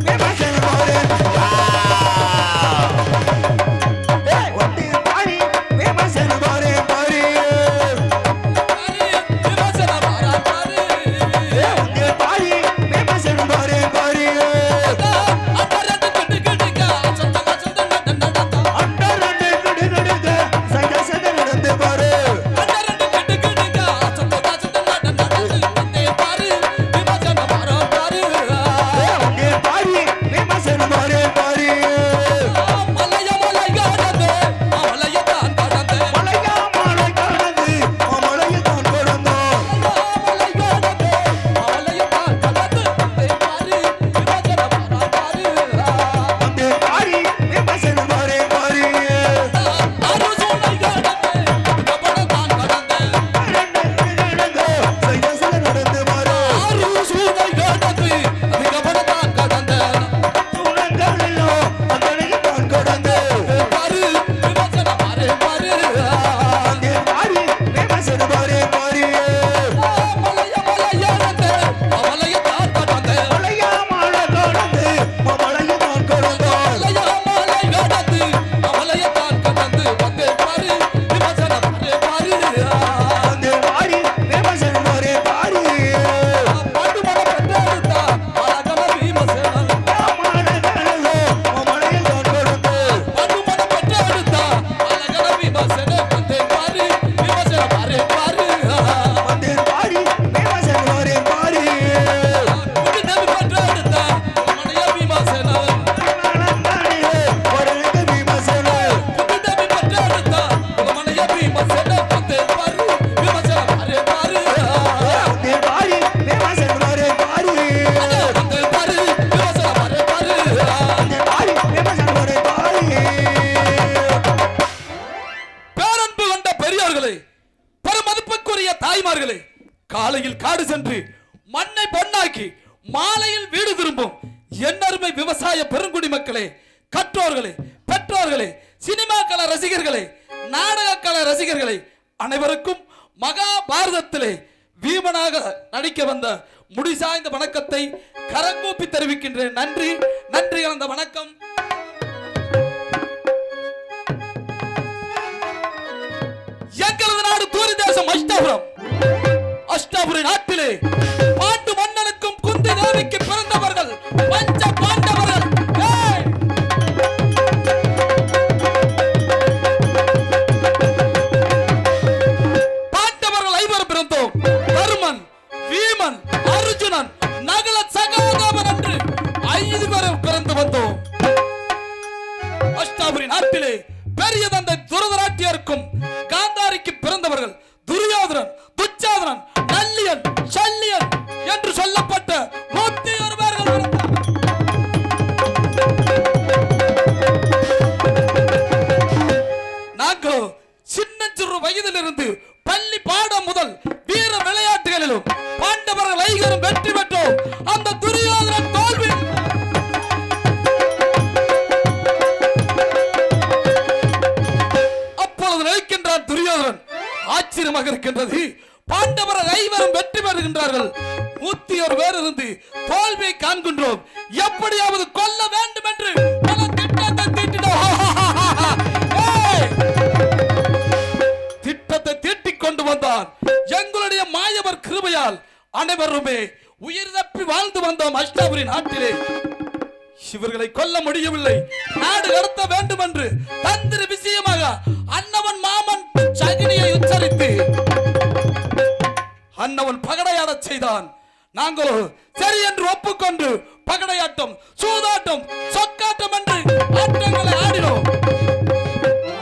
Yeah. மாலையில் வீடு திரும்பும். என்னருமை விவசாய பெருங்குடி மக்களே கற்றோர்களே பெற்றோர்களே சினிமா கல ரசிகர்களே நாடக கல ரசிகர்களே அனைவருக்கும் மகாபாரதத்திலே வீமனாக நடிக்க வந்த முடிசாய்ந்த வணக்கத்தை கரங்கூப்பி தெரிவிக்கின்றேன். நன்றி நன்றி கலந்த வணக்கம். எங்களது நாடு தூரி தேசம் அஷ்டாபுரம் அஷ்டாபுரி நாட்டிலே தேவிக்கு பிறந்தவர்கள் பஞ்ச பாண்டவர்கள். பாண்டவர்கள் ஐவர் பிறந்தோம். தருமன் வீமன் அர்ஜுனன் நகல சகாதேவன் என்று ஐந்து பேரும் பிறந்து வந்தோம். அஷ்டாபுரி நாட்டிலே பெரிய தந்தை துரதராட்டியருக்கும் இருந்து தோல்வியை காண்கின்றோம். எப்படியாவது கொல்ல வேண்டும் என்று பல திட்டத்தை தீட்டினோம். திட்டத்தை தீட்டிக் கொண்டு வந்தார். எங்களுடைய மாயவர் கிருபையால் அனைவருமே உயிர் தப்பி வாழ்ந்து வந்தோம் அஷ்டாபுரி நாட்டிலே. இவர்களை கொல்ல முடியவில்லை. நாடு நடத்த வேண்டும் என்று தந்திர விஷயமாக அன்னவன் மாமன் சகினியை உச்சரித்து அன்னவன் பகடையாடச் செய்தான். நாங்களோ சரி என்று ஒப்புக்கொண்டு பகடையாட்டம் சூதாட்டம் சொக்காட்டம் என்று ஆட்டங்களை ஆடினோம்.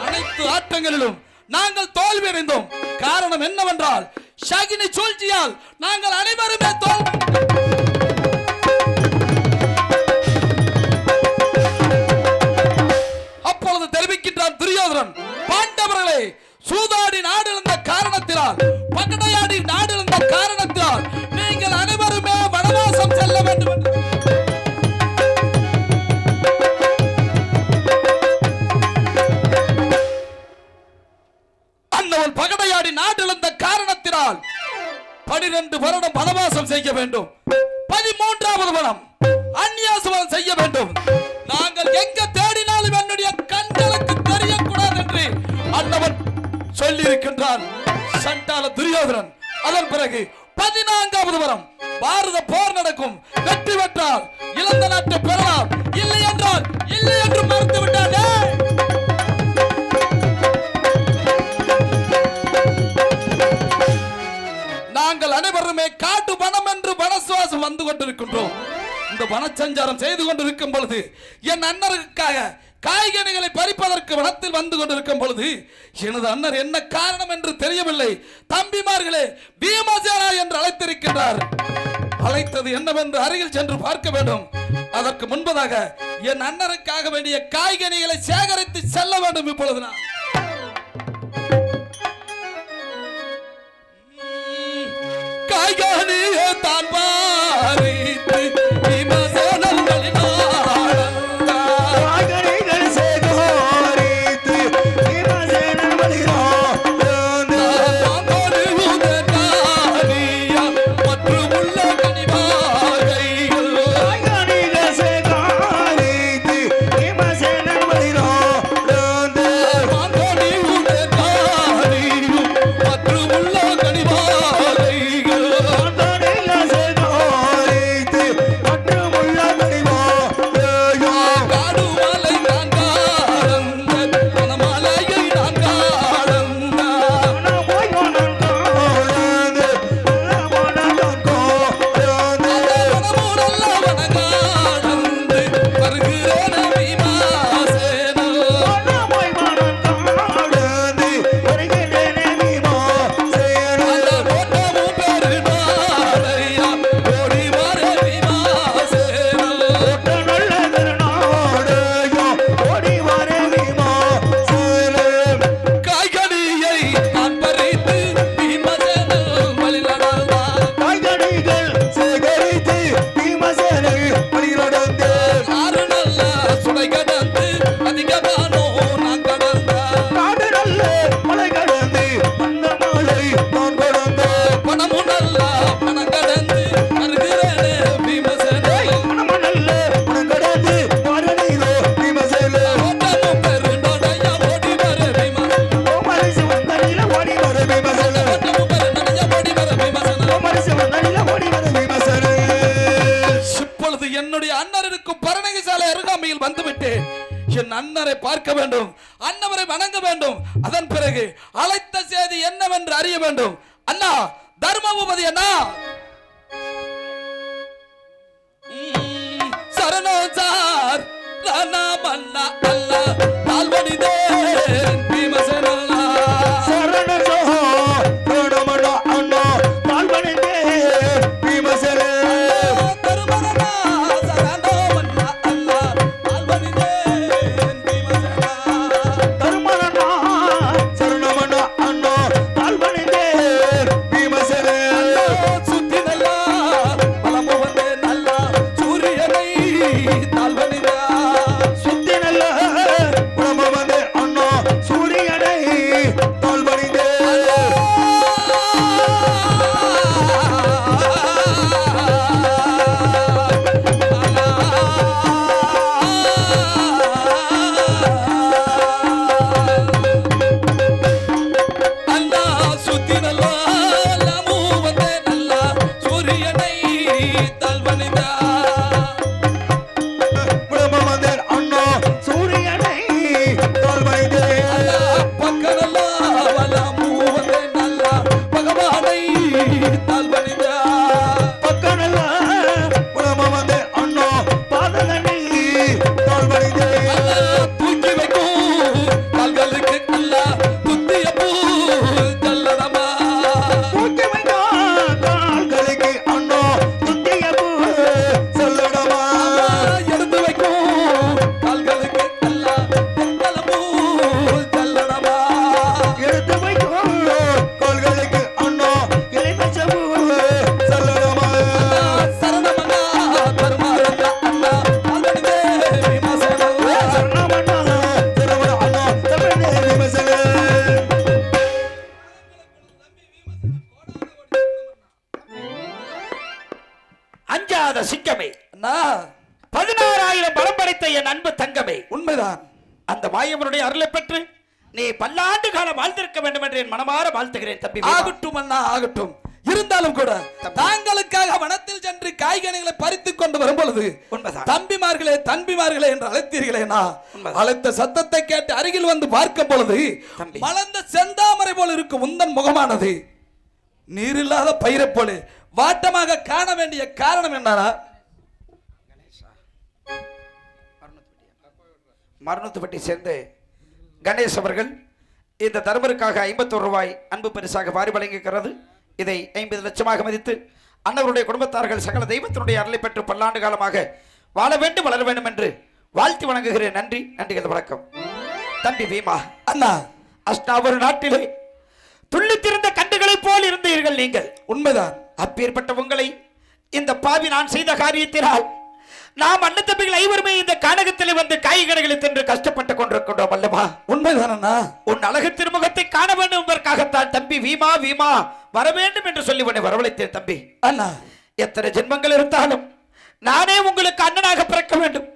அனைத்து ஆட்டங்களிலும் நாங்கள் தோல்வி அடைந்தோம் காரணம் என்னவென்றால் ஷகினி சூழ்ச்சியால் நாங்கள் அனைவருமே தோல்வி பாரத போர் நடக்கும். வெற்றி பெற்றால் இழந்த நாட்டை பெறலாம். இல்லை என்றால் இல்லை என்று மறுத்து விட்டாங்க நாங்கள் அனைவருமே காட்டு பணம் என்று வனசுவாசம் வந்து கொண்டிருக்கின்றோம். இந்த வனச்சஞ்சாரம் செய்து கொண்டிருக்கும் பொழுது என் அண்ணருக்காக காய்கனிகளை பறிப்பதற்கு வனத்தில் வந்து கொண்டிருக்கும் பொழுது எனது அண்ணர் என்ன காரணம் என்று தெரியவில்லை. தம்பிமார்களே பீமசேனா என்று அழைத்திருக்கின்றார். அழைத்தது என்னவென்று அருகில் சென்று பார்க்க வேண்டும். அதற்கு முன்பதாக என் அண்ணருக்காக வேண்டிய காய்கனிகளை சேகரித்து செல்ல வேண்டும் இப்பொழுது நான். காய்கனியை தான் வாழ்த்துகிறேன் தம்பி. ஆகட்டும் அண்ணா ஆகட்டும் இருந்தாலும் கூட தாங்களுக்காக வனத்தில் சென்று காய்கனிகளை பறித்துக் கொண்டு வரும் பொழுது. தம்பிமார்களே தம்பிமார்களே என்று அழைத்தீர்களேனா. அழைத்த சத்தத்தை கேட்டு அருகில் வந்து பார்க்கும் பொழுது. மலர்ந்த செந்தாமரை போல இருக்கும் உந்தன் முகமானது நீரில்லாத பயிரை போல வாட்டமாக காண வேண்டிய காரணம் என்னன்னா மரணத்துப்பட்டி சேர்ந்து கணேஷ் அவர்கள் இந்த தர்மருக்காக ஐம்பத்தோரு ரூபாய் அன்பு பரிசாக வாரி வழங்குகிறது இதை ஐம்பது லட்சமாக மதித்து அன்னவருடைய குடும்பத்தார்கள் சகல தெய்வத்தினுடைய அருளை பெற்று பல்லாண்டு காலமாக வாழ வேண்டும் வளர வேண்டும் என்று வாழ்த்தி வணங்குகிறேன். நன்றி நன்றிகள் வணக்கம். தம்பி பீமா அண்ணா. அஷ்டாவரு நாட்டிலே துள்ளித்திருந்த கண்டுகளைப் போல் இருந்தீர்கள் நீங்கள். உண்மைதான். அப்பேற்பட்ட உங்களை இந்த பாவி நான் செய்த காரியத்தினால் நாம் அண்ணன் தம்பிகள் ஐவருமே இந்த கானகத்திலே வந்து காய்கறிகளை தின்று கஷ்டப்பட்டுக் கொண்டிருக்கின்றோம் அல்லவா? உண்மைதான் உன் அழகு திருமுகத்தை காண வேண்டும் என்பதற்காகத்தான் தம்பி வீமா வீமா வர வேண்டும் என்று சொல்லி உன்னை வரவழைத்தேன் தம்பி. அண்ணா. எத்தனை ஜென்மங்கள் இருந்தாலும் நானே உங்களுக்கு அண்ணனாக பிறக்க வேண்டும்.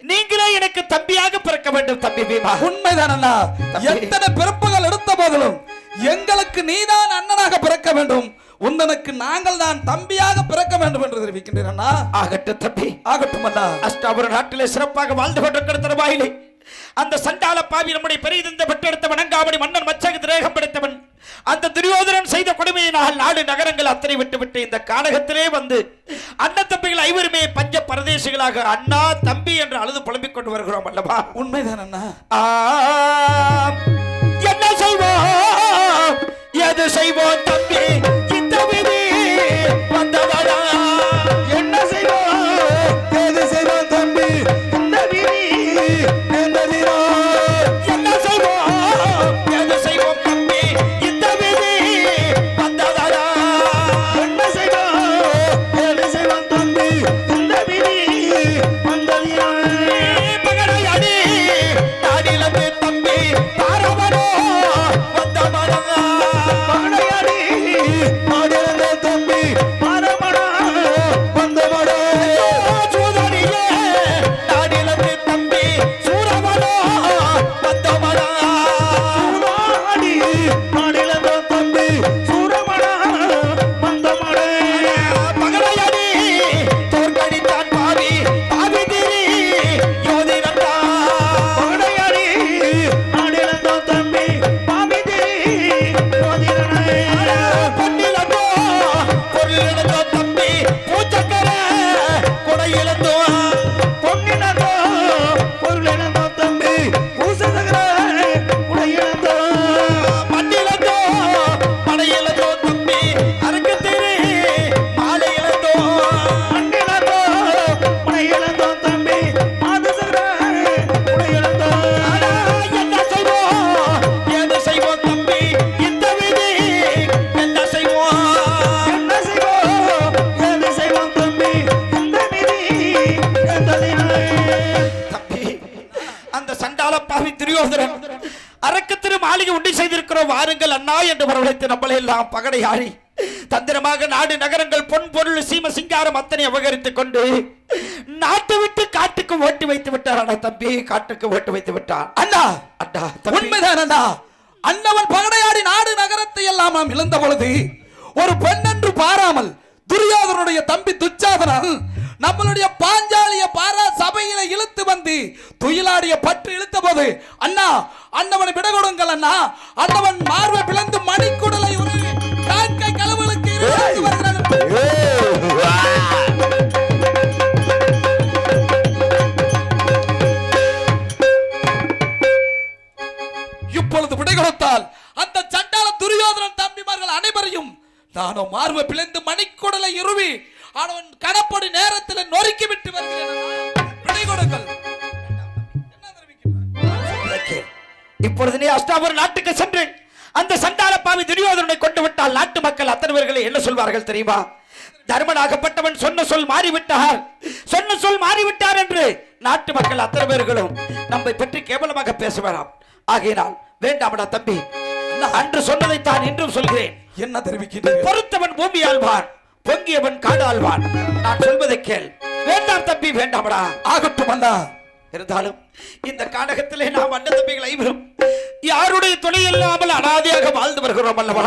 நீங்களே எனக்கு தம்பியாக பிறக்க வேண்டும் தம்பி வீமா. உண்மைதான். எத்தனை பிறப்புகள் எடுத்த போதிலும் எங்களுக்கு நீதான் அண்ணனாக பிறக்க வேண்டும். உந்தனுக்கு நாங்கள் தான் தம்பியாக பிறக்க வேண்டும் என்று தெரிவிக்கின்றேன் அண்ணா. ஆகட்டும் தம்பி. ஆகட்டும் அண்ணா. அஷ்டாபுர நாட்டிலே சிறப்பாக வாழ்ந்து கொண்டிருக்கிற தருவாயிலே அந்த சண்டால பாவி நம்முடைய பெரியதந்த பெற்றெடுத்த வணங்காமணி மன்னன் மச்சக திரேகம் படைத்தவன் அந்த துரியோதனன் செய்த கொடுமையினால் நாடு நகரங்கள் அத்தனை விட்டு விட்டு இந்த கானகத்திலே வந்து அண்ணன் தம்பிகள் ஐவருமே பஞ்ச பரதேசிகளாக அண்ணா தம்பி என்று அழுது புலம்பிக் கொண்டு வருகிறோம் அல்லவா? உண்மைதான் அண்ணா. என்ன செய்வோம்? எது செய்வோம் தம்பி? வாருங்கள் அண்ணா என்று வரவழைத்து நம்மளை எல்லாம் பகடையாடி தந்திரமாக நாடு நகரங்கள் பொன் பொருள் சீம சிங்காரம் அத்தனை அபகரித்துக் கொண்டு நாட்டு விட்டு காட்டுக்கு ஓட்டு வைத்து விட்டார் அண்ணா தம்பி. காட்டுக்கு ஓட்டு வைத்து விட்டார். அண்ணா அண்ணா உண்மைதான் அண்ணா. அண்ணவன் பகடையாடி நாடு நகரத்தை எல்லாம் நாம் இழந்த பொழுது ஒரு பெண் என்று பாராமல் துரியோதனுடைய தம்பி துச்சாதனன் நம்மளுடைய பாஞ்சாலிய பாரா சபையில இழுத்து வந்து துயிலாடிய பற்று இழுத்த போது அண்ணா அண்ணவனை விட கொடுங்கள் அண்ணா. அண்ணவன் மார்பை பிளந்து மணிக்குடலை காக்கை வருகிறான் இப்பொழுது விடை கொடுத்தால் அந்த சண்டால துரியோதனன் தம்பிமார்கள் அனைவரையும் நானோ மார்பை பிளந்து மணிக்குடலை இருவி அவன் கனப்படி நேரத்தில் நொறுக்கி விட்டு வருகிறேன். விடை கொடுங்கள்? இப்பொழுது நீ அஷ்டாபுர நாட்டுக்கு சென்று அந்த சண்டால பாவி துரியோதனனை கொண்டு விட்டால் நாட்டு மக்கள் அத்தனை பேர்களை என்ன சொல்வார்கள் தெரியுமா? தர்மனாகப்பட்டவன் சொன்ன சொல் மாறிவிட்டார். சொன்ன சொல் மாறிவிட்டார் என்று நாட்டு மக்கள் அத்தனை பேர்களும் நம்மை பற்றி கேவலமாக பேசுவாராம். ஆகையினால் வேண்டாமடா தம்பி அன்று சொன்னதை தான் இன்றும் சொல்கிறேன். என்ன தெரிவிக்கிறீர்கள் பொறுத்தவன் பூமி ஆழ்வான் பொங்கியவன் காடு ஆழ்வான். நான் சொல்வதை கேள். வேண்டாம் தம்பி வேண்டாமடா. ஆகட்டும் அண்ணா. இருந்தாலும் இந்த கானகத்திலே நாம் அண்ணன் தம்பிகள் ஐவரும் யாருடைய துணை இல்லாமல் அனாதையாக வாழ்ந்து வருகிறோம் அல்லவா?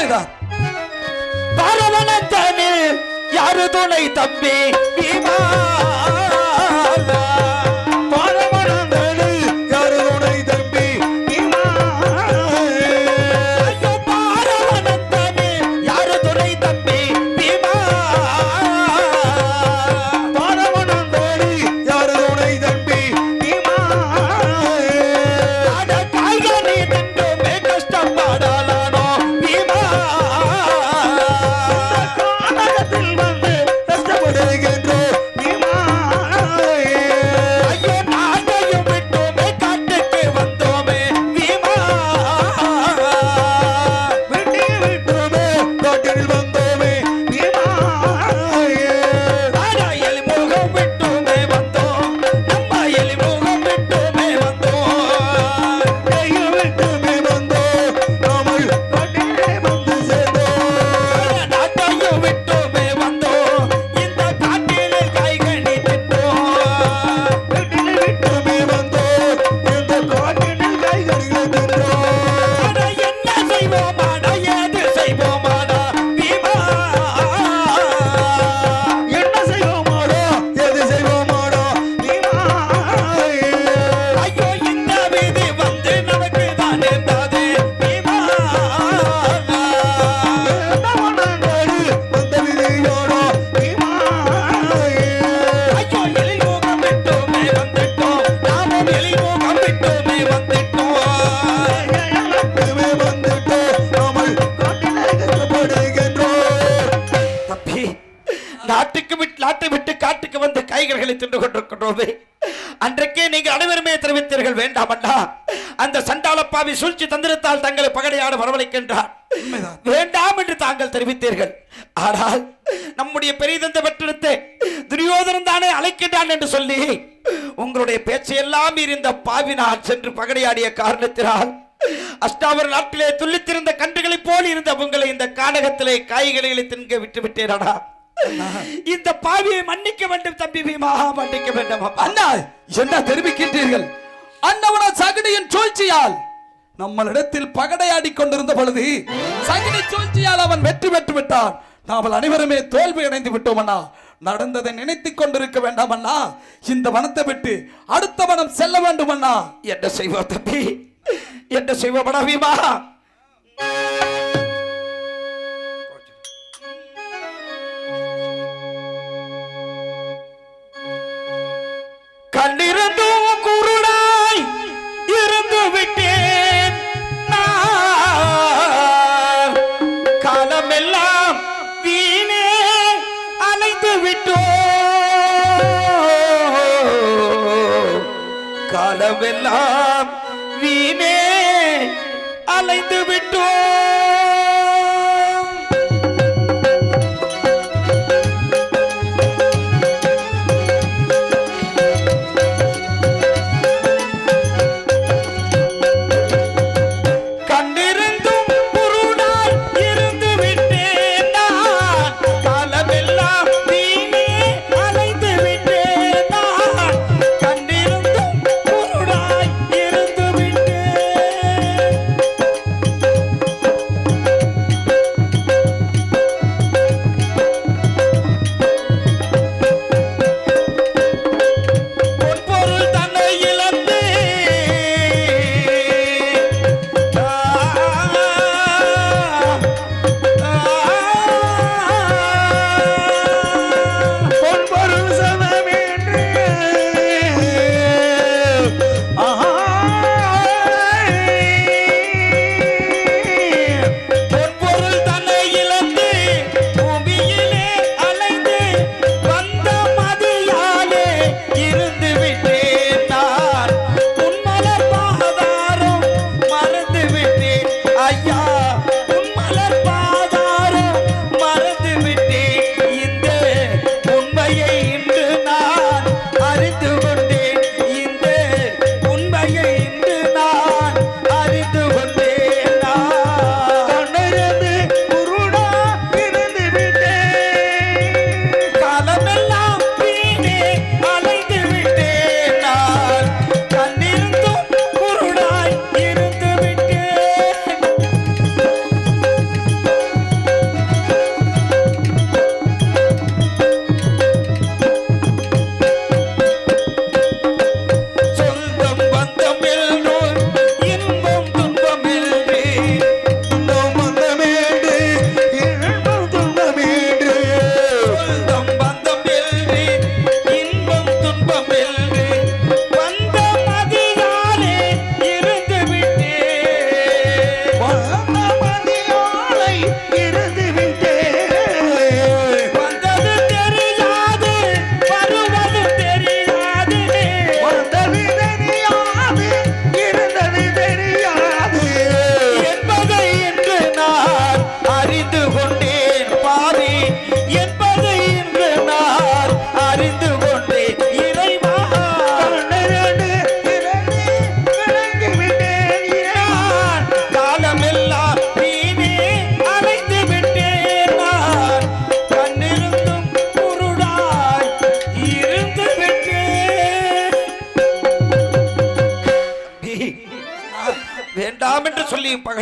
உண்மைதான் பரவனத்தனே யாரு துணை தம்பி? பீமா தெரிவித்தீர்கள் வேண்டாமண்டா. அந்த சண்டாளப்பாவி சூழ்ச்சி தந்திரத்தால் தங்களை பகடையாட வரவழைக்கின்றார். வேண்டாம் என்று தாங்கள் தெரிவித்தீர்கள். ஆனால் நம்முடைய பெரியதந்த வெற்றிடத்தை துரியோதனன் தானே அழைக்கின்றான் என்று சொல்லி உங்களுடைய பேச்சையெல்லாம் இந்த பாவி நான் சென்று பகடையாடிய காரணத்தினால் அஷ்டாவர நாட்டிலே துள்ளித்திருந்த கன்றுகளைப் போல் இருந்த உங்களை இந்த கானகத்திலே காய்கறிகளை தின்க விட்டு விட்டேனடா. இந்த பாவியை மன்னிக்க வேண்டும் தம்பி பீமா மன்னிக்க வேண்டும். அண்ணா என்ன தெரிவிக்கின்றீர்கள்? அண்ணவன சகடியின் சூழ்ச்சியால் நம்மளிடத்தில் பகடையாடி கொண்டிருந்த பொழுது சகடி சூழ்ச்சியால் அவன் வெற்றி பெற்று விட்டான். நாமல் அனைவருமே தோல்வி அடைந்து விட்டோம் அண்ணா. நடந்ததை நினைத்துக் கொண்டிருக்க வேண்டாம் அண்ணா. இந்த வனத்தை விட்டு அடுத்த வனம் செல்ல வேண்டும் அண்ணா. என்ன செய்வோம் தம்பி? என்ன செய்வோம் அண்ணா காலமெல்லாம் வீணே அலைந்து விட்டோம்.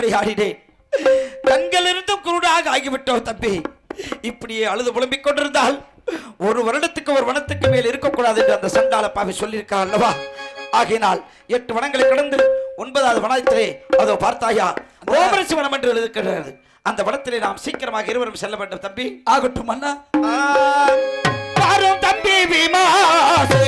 சொல்லியும் பகடையாடினேன் கண்களிருந்தும் குருடாக ஆகிவிட்டோம் தம்பி. இப்படியே அழுது புலம்பிக் கொண்டிருந்தால் ஒரு வருடத்துக்கு ஒரு வனத்துக்கு மேல் இருக்கக்கூடாது என்று அந்த சண்டால பாவி சொல்லியிருக்கார் அல்லவா? ஆகினால் எட்டு வனங்களை கடந்து ஒன்பதாவது வனத்திலே அதோ பார்த்தாயா ரோமரசி வனம் என்று இருக்கிறது அந்த வனத்திலே நாம் சீக்கிரமாக இருவரும் செல்ல வேண்டும் தம்பி. ஆகட்டும் அண்ணா. ஆம், பாரும் தம்பி விமாசு